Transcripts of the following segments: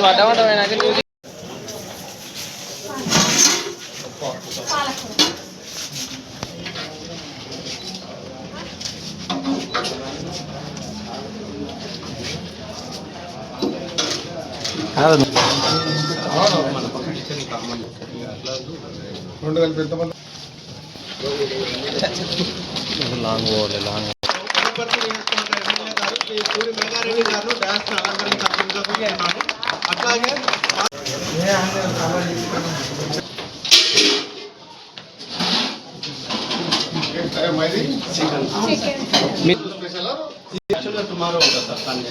ఈ వడ్డమంటమైనాక రెండు కలిపి ఎంతమంది లాంగ్ లాంగ్ వనపర్తి నియోజకవర్గ ఎమ్మెల్యే గారు శ్రీ సూరి మేఘారెడ్డి గారు డాన్స్ అలంకరించాల్సిందిగా కోరుతున్నాను అట్లాగే మైది యాక్చువల్గా టుమారో ఉంటుంది సార్ సండే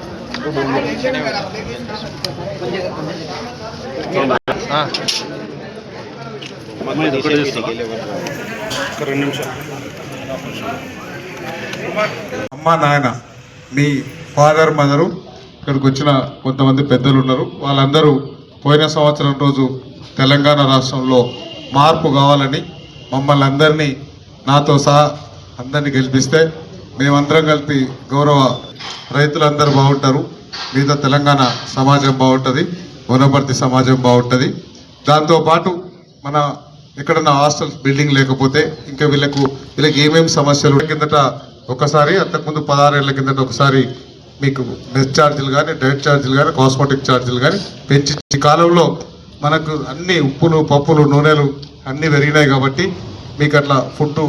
ఉంటున్నాం అమ్మ నాయన మీ ఫాదర్ మదరు ఇక్కడికి వచ్చిన కొంతమంది పెద్దలు ఉన్నారు. వాళ్ళందరూ పోయిన సంవత్సరం రోజు తెలంగాణ రాష్ట్రంలో మార్పు కావాలని మమ్మల్ని అందరినీ నాతో సహా అందరినీ గెలిపిస్తే మేమందరం కలిపి గౌరవ రైతులందరూ బాగుంటారు. మిగతా తెలంగాణ సమాజం బాగుంటుంది వనపర్తి సమాజం బాగుంటుంది. దాంతోపాటు మన ఎక్కడన్నా హాస్టల్ బిల్డింగ్ లేకపోతే ఇంకా వీళ్ళకు వీళ్ళకి ఏమేమి సమస్యలు కిందట ఒకసారి అంతకుముందు పదహారేళ్ళ కిందట ఒకసారి మీకు మెస్ ఛార్జీలు కానీ డైట్ ఛార్జీలు కానీ కాస్మెటిక్ ఛార్జీలు కానీ పెంచి కాలంలో మనకు అన్ని ఉప్పులు పప్పులు నూనెలు అన్నీ పెరిగినాయి కాబట్టి మీకు అట్లా ఫుడ్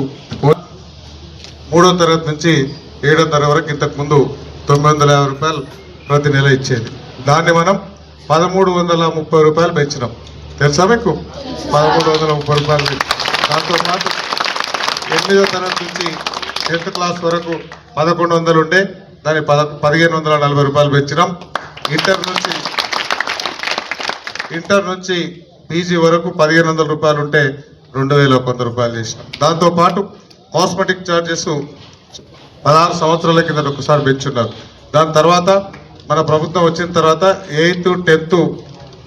మూడో తరగతి నుంచి ఏడో తరగతి వరకు ఇంతకుముందు తొమ్మిది వందల యాభై రూపాయలు ప్రతి నెల ఇచ్చేది. దాన్ని మనం పదమూడు వందల ముప్పై రూపాయలు పెంచినాం. తెలుసా మీకు? పదమూడు వందల ముప్పై రూపాయలు దాంతోపాటు దాంతో పాటు ఎనిమిదో తరగతి నుంచి టెన్త్ క్లాస్ వరకు పదకొండు వందలు ఉంటే దాన్ని పద పదిహేను వందల నలభై రూపాయలు పెంచినాం. ఇంటర్ నుంచి ఇంటర్ నుంచి పీజీ వరకు పదిహేను వందల రూపాయలు ఉంటే రెండు వేల వంద రూపాయలు చేసినాం. దాంతోపాటు కాస్మెటిక్ ఛార్జెస్ పదహారు సంవత్సరాల కింద ఒకసారి పెంచున్నారు దాని తర్వాత మన ప్రభుత్వం వచ్చిన తర్వాత eighth tenth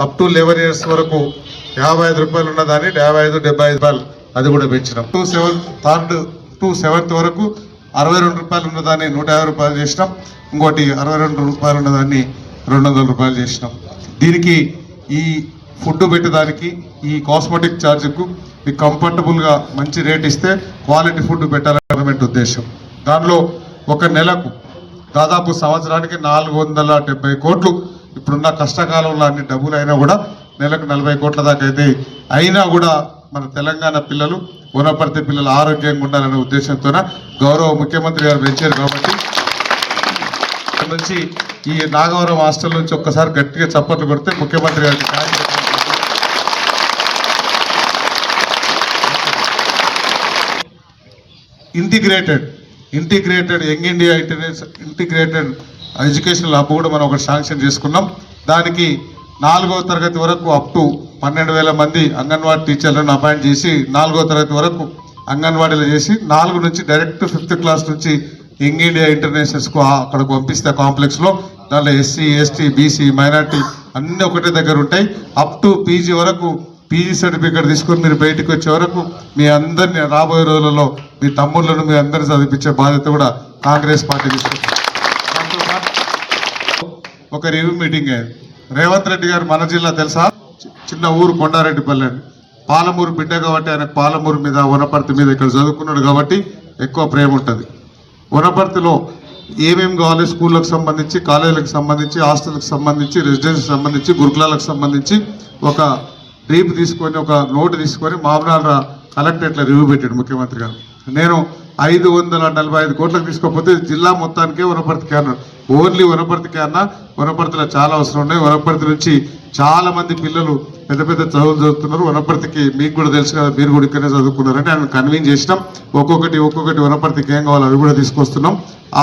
up to eleven years వరకు యాభై ఐదు రూపాయలు ఉన్నదాన్ని యాభై ఐదు డెబ్బై ఐదు రూపాయలు అది కూడా పెంచినాం two seven third to seventh వరకు అరవై రెండు రూపాయలు ఉన్నదాన్ని నూట యాభై రూపాయలు చేసినాం. ఇంకోటి అరవై రెండు రూపాయలు ఉన్నదాన్ని రెండు వందల రూపాయలు చేసినాం. దీనికి ఈ ఫుడ్ పెట్టడానికి ఈ కాస్మెటిక్ ఛార్జ్కు మీకు కంఫర్టబుల్గా మంచి రేట్ ఇస్తే క్వాలిటీ ఫుడ్ పెట్టాలని గవర్నమెంట్ ఉద్దేశం. దానిలో ఒక నెలకు దాదాపు సంవత్సరానికి నాలుగు వందల డెబ్బై కోట్లు ఇప్పుడున్న కష్టకాలంలో అన్ని డబ్బులు అయినా కూడా నెలకు నలభై కోట్ల దాకా అయితే అయినా కూడా మన తెలంగాణ పిల్లలు వనపర్తి పిల్లలు ఆరోగ్యంగా ఉండాలనే ఉద్దేశంతో గౌరవ ముఖ్యమంత్రి గారు పెంచారు కాబట్టి నుంచి ఈ నాగవరం హాస్టల్ నుంచి ఒక్కసారి గట్టిగా చప్పట్లు కొడితే ముఖ్యమంత్రి గారికి థాంక్స్ చెప్పాలి. Integrated. Integrated young India international integrated educational hub కూడా మనం ఒకటి శాంక్షన్ చేసుకున్నాం. దానికి నాలుగవ తరగతి వరకు అప్ టు పన్నెండు వేల మంది అంగన్వాడీ టీచర్లను అపాయింట్ చేసి నాలుగో తరగతి వరకు అంగన్వాడీలో చేసి నాలుగు నుంచి డైరెక్ట్ ఫిఫ్త్ క్లాస్ నుంచి యంగ్ ఇండియా ఇంటర్నేషనల్స్కు అక్కడికి పంపిస్తే కాంప్లెక్స్లో. దాంట్లో ఎస్సీ ఎస్టీ బీసీ మైనార్టీ అన్నీ ఒకటే దగ్గర ఉంటాయి. అప్ టు పీజీ వరకు పీజీ సర్టిఫికేట్ తీసుకొని మీరు బయటకు వచ్చే వరకు మీ అందరిని రాబోయే రోజులలో మీ తమ్ముళ్ళను మీ అందరిని చదివించే బాధ్యత కూడా కాంగ్రెస్ పార్టీ తీసుకుంటుంది. ఒక రివ్యూ మీటింగ్ అయింది రేవంత్ రెడ్డి గారు మన జిల్లా తెలుసా? చిన్న ఊరు కొండారెడ్డిపల్లి. అండి పాలమూరు బిడ్డ కాబట్టి ఆయన పాలమూరు మీద వనపర్తి మీద ఇక్కడ చదువుకున్నాడు కాబట్టి ఎక్కువ ప్రేమ ఉంటుంది. వనపర్తిలో ఏమేమి కావాలి? స్కూళ్ళకు సంబంధించి కాలేజీలకు సంబంధించి హాస్టల్కి సంబంధించి రెసిడెన్సీకి సంబంధించి గురుకులాలకు సంబంధించి ఒక రీప్ తీసుకొని ఒక నోటు తీసుకొని మామూలు కలెక్టరేట్లో రివ్యూ పెట్టాడు ముఖ్యమంత్రి గారు. నేను ఐదు వందల నలభై ఐదు కోట్లకు తీసుకోకపోతే జిల్లా మొత్తానికే వనపర్తికి అన్నాడు ఓన్లీ వనపర్తికి అన్న వనపర్తిలో చాలా అవసరం ఉన్నాయి. వనపర్తి నుంచి చాలా మంది పిల్లలు పెద్ద పెద్ద చదువులు చదువుతున్నారు. వనపర్తికి మీకు కూడా తెలుసు కదా మీరు కూడా ఇక్కడనే చదువుకున్నారని ఆయన కన్విన్స్ చేసినాం. ఒక్కొక్కటి ఒక్కొక్కటి వనపర్తికి ఏం కావాలో అవి కూడా తీసుకొస్తున్నాం.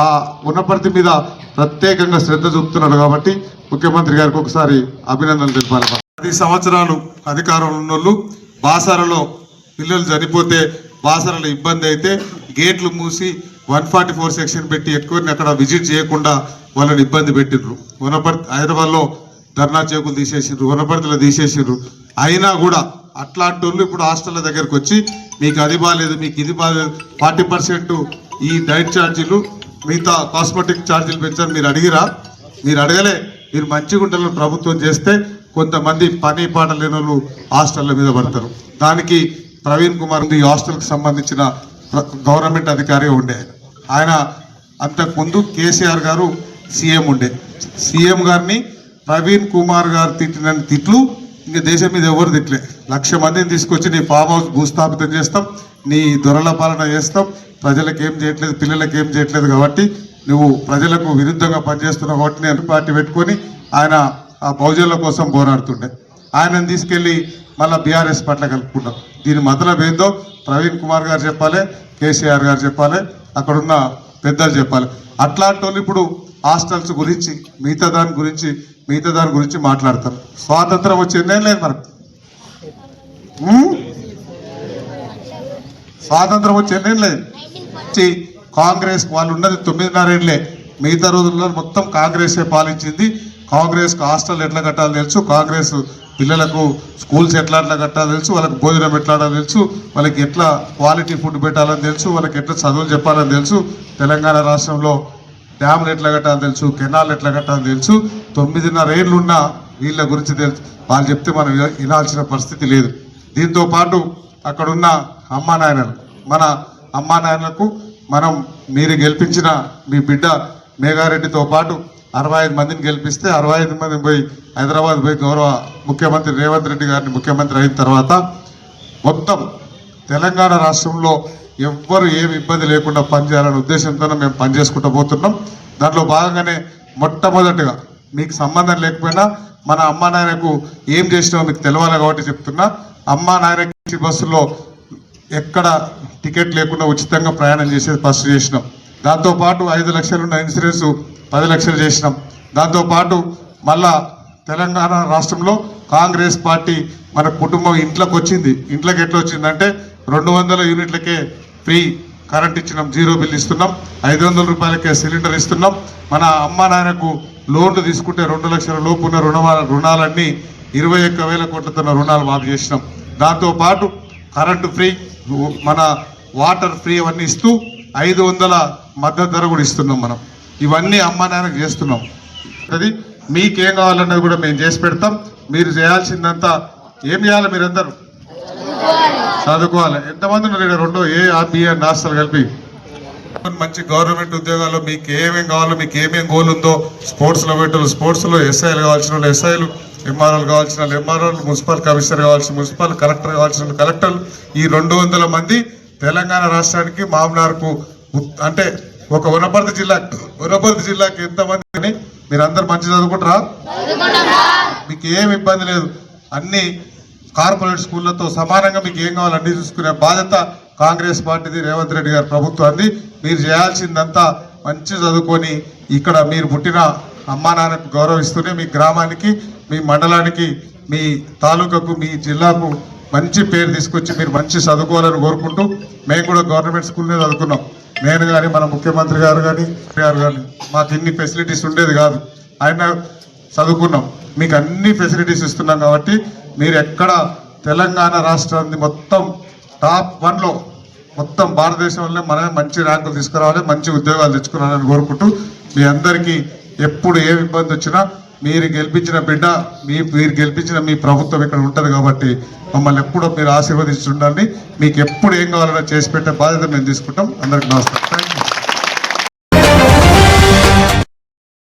ఆ వనపర్తి మీద ప్రత్యేకంగా శ్రద్ధ చూపుతున్నాడు కాబట్టి ముఖ్యమంత్రి గారికి ఒకసారి అభినందనలు తెలిపాలి. పది సంవత్సరాలు అధికారంలో ఉన్నోళ్ళు బాసరలో పిల్లలు చనిపోతే బాసరలో ఇబ్బంది అయితే గేట్లు మూసి వన్ ఫార్టీ ఫోర్ సెక్షన్ పెట్టి ఎక్కువని అక్కడ విజిట్ చేయకుండా వాళ్ళని ఇబ్బంది పెట్టిండ్రు. వనపర్తి హైదరాబాద్లో ధర్నా చేకులు తీసేసిండ్రు వనపర్తిలో తీసేసిండ్రు. అయినా కూడా అట్లాంటి వాళ్ళు ఇప్పుడు హాస్టల్ల దగ్గరకు వచ్చి మీకు అది బాగాలేదు మీకు ఇది బాగాలేదు ఫార్టీ పర్సెంట్ ఈ డైట్ ఛార్జీలు మిగతా కాస్మెటిక్ ఛార్జీలు పెంచారు మీరు అడిగిరా? మీరు అడగలే. మీరు మంచిగా ఉండాలని ప్రభుత్వం చేస్తే కొంతమంది పని పాట లేని వాళ్ళు హాస్టళ్ళ మీద పడతారు. దానికి ప్రవీణ్ కుమార్ ఈ హాస్టల్కి సంబంధించిన గవర్నమెంట్ అధికారి ఉండే. ఆయన. ఆయన అంతకుముందు కేసీఆర్ గారు సీఎం ఉండే. సీఎం గారిని ప్రవీణ్ కుమార్ గారు తిట్టిన తిట్లు ఇంకా దేశం మీద ఎవరు తిట్లే లక్ష మందిని తీసుకొచ్చి నీ ఫామ్ హౌస్ భూస్థాపితం చేస్తాం నీ దొరల పాలన చేస్తాం ప్రజలకు ఏం చేయట్లేదు పిల్లలకు ఏం చేయట్లేదు కాబట్టి నువ్వు ప్రజలకు విరుద్ధంగా పనిచేస్తున్నావు కాబట్టి నేను పార్టీ పెట్టుకొని ఆయన ఆ బహుజనుల కోసం పోరాడుతుండే. ఆయనను తీసుకెళ్ళి మళ్ళీ బీఆర్ఎస్ పట్ల కలుపుకుంటాం దీని మతలబ్ ఏందో ప్రవీణ్ కుమార్ గారు చెప్పాలి కేసీఆర్ గారు చెప్పాలి అక్కడున్న పెద్దలు చెప్పాలి. అట్లాంటి వాళ్ళు ఇప్పుడు హాస్టల్స్ గురించి మిగతా దాని గురించి మిగతా దాని గురించి మాట్లాడతారు. స్వాతంత్రం వచ్చిందే లేదు మనకు స్వాతంత్రం వచ్చిందేం లేదు. కాంగ్రెస్ వాళ్ళు ఉన్నది తొమ్మిదిన్నరేళ్ళే మిగతా రోజుల్లో మొత్తం కాంగ్రెసే పాలించింది. కాంగ్రెస్ హాస్టల్ ఎట్లా కట్టాలో తెలుసు. కాంగ్రెస్ పిల్లలకు స్కూల్స్ ఎట్లా ఎట్లా కట్టాలో తెలుసు. వాళ్ళకి భోజనం ఎట్లాడో తెలుసు. వాళ్ళకి ఎట్లా క్వాలిటీ ఫుడ్ పెట్టాలని తెలుసు. వాళ్ళకి ఎట్లా చదువులు చెప్పాలని తెలుసు. తెలంగాణ రాష్ట్రంలో డ్యాములు ఎట్లా కట్టాలో తెలుసు. కెనాల్ ఎట్లా కట్టాలో తెలుసు. తొమ్మిదిన్నర ఏళ్ళున్న వీళ్ళ గురించి తెలుసు. వాళ్ళు చెప్తే మనం వినాల్సిన పరిస్థితి లేదు. దీంతో పాటు అక్కడున్న అమ్మా నాయనలు మన అమ్మా నాయనలకు మనం మీరు గెలిపించిన మీ బిడ్డ మేఘారెడ్డితో పాటు అరవై ఐదు మందిని గెలిపిస్తే అరవై ఐదు మంది పోయి హైదరాబాద్ పోయి గౌరవ ముఖ్యమంత్రి రేవంత్ రెడ్డి గారిని ముఖ్యమంత్రి అయిన తర్వాత మొత్తం తెలంగాణ రాష్ట్రంలో ఎవ్వరు ఏమి ఇబ్బంది లేకుండా పనిచేయాలనే ఉద్దేశంతో మేము పనిచేసుకుంటూ పోతున్నాం. దాంట్లో భాగంగానే మొట్టమొదటిగా మీకు సంబంధం లేకపోయినా మన అమ్మా నాయనకు ఏం చేసినామో మీకు తెలవాలి కాబట్టి చెప్తున్నా. అమ్మా నాయనకి బస్సులో ఎక్కడ టికెట్ లేకుండా ఉచితంగా ప్రయాణం చేసేది ఫస్ట్ చేసినాం. దాంతోపాటు ఐదు లక్షలున్న ఇన్సూరెన్సు ఇన్సూరెన్స్ పది లక్షలు చేసినాం. దాంతోపాటు మళ్ళా తెలంగాణ రాష్ట్రంలో కాంగ్రెస్ పార్టీ మన కుటుంబం ఇంట్లోకి వచ్చింది. ఇంట్లోకి ఎట్లా వచ్చిందంటే రెండు వందల యూనిట్లకే ఫ్రీ కరెంట్ ఇచ్చినాం జీరో బిల్ ఇస్తున్నాం ఐదు వందల రూపాయలకే సిలిండర్ ఇస్తున్నాం. మన అమ్మ నాయనకు లోన్లు తీసుకుంటే రెండు లక్షల లోపు ఉన్న రుణ రుణాలన్నీ ఇరవై ఒక్క వేల కోట్లతో రుణాలు మాఫీ చేసినాం. దాంతోపాటు కరెంటు ఫ్రీ మన వాటర్ ఫ్రీ అవన్నీ ఇస్తూ ఐదు వందల మద్దతు ధర కూడా ఇస్తున్నాం మనం. ఇవన్నీ అమ్మ నాన్నకు చేస్తున్నాం. అది మీకేం కావాలన్నది కూడా మేము చేసి పెడతాం. మీరు చేయాల్సిందంతా ఏం చేయాలి మీరందరూ? చదువుకోవాలి. ఎంతమంది ఉన్నారు ఇక్కడ? రెండో ఏ ఆర్బిఐ హాస్టల్ కలిపి. మంచి గవర్నమెంట్ ఉద్యోగాల్లో మీకు ఏమేమి కావాలో మీకు ఏమేమి గోల్ ఉందో స్పోర్ట్స్లో పెట్టారు స్పోర్ట్స్లో ఎస్ఐలు కావాల్సిన వాళ్ళు ఎస్ఐలు ఎంఆర్ఓలు కావాల్సిన వాళ్ళు ఎంఆర్ఓలు మున్సిపల్ కమిషనర్ కావాల్సిన మున్సిపల్ కలెక్టర్ కావాల్సిన కలెక్టర్లు ఈ రెండు వందల మంది తెలంగాణ రాష్ట్రానికి మామనార్కు అంటే ఒక వనపర్తి జిల్లా వనపర్తి జిల్లాకి ఎంతమంది అని మీరందరూ మంచి చదువుకుంటారా? మీకు ఏం ఇబ్బంది లేదు. అన్ని కార్పొరేట్ స్కూళ్ళతో సమానంగా మీకు ఏం కావాలో అన్ని చూసుకునే బాధ్యత కాంగ్రెస్ పార్టీది రేవంత్ రెడ్డి గారి ప్రభుత్వాన్ని మీరు చేయాల్సిందంతా మంచి చదువుకొని ఇక్కడ మీరు పుట్టిన అమ్మా నాన్నకు గౌరవిస్తూనే మీ గ్రామానికి మీ మండలానికి మీ తాలూకాకు మీ జిల్లాకు మంచి పేరు తీసుకొచ్చి మీరు మంచి చదువుకోవాలని కోరుకుంటూ మేము కూడా గవర్నమెంట్ స్కూల్నే చదువుకున్నాం. నేను కానీ మన ముఖ్యమంత్రి గారు కానీ గారు కానీ మాకు ఇన్ని ఫెసిలిటీస్ ఉండేది కాదు. ఆయన చదువుకున్నాం. మీకు అన్ని ఫెసిలిటీస్ ఇస్తున్నాం కాబట్టి మీరు ఎక్కడ తెలంగాణ రాష్ట్రాన్ని మొత్తం టాప్ వన్లో మొత్తం భారతదేశంలో మనమే మంచి ర్యాంకులు తీసుకురావాలి మంచి ఉద్యోగాలు తెచ్చుకున్నానని కోరుకుంటూ మీ అందరికీ ఎప్పుడు ఏ ఇబ్బంది వచ్చినా మీరు గెలిపించిన బిడ్డ మీ మీరు గెలిపించిన మీ ప్రభుత్వం ఇక్కడ ఉంటుంది కాబట్టి మమ్మల్ని ఎప్పుడూ మీరు ఆశీర్వదించి మీకు ఎప్పుడు ఏం కావాలన్నా చేసి పెట్టే బాధ్యత మేము తీసుకుంటాం. అందరికి నమస్కారం. Thank you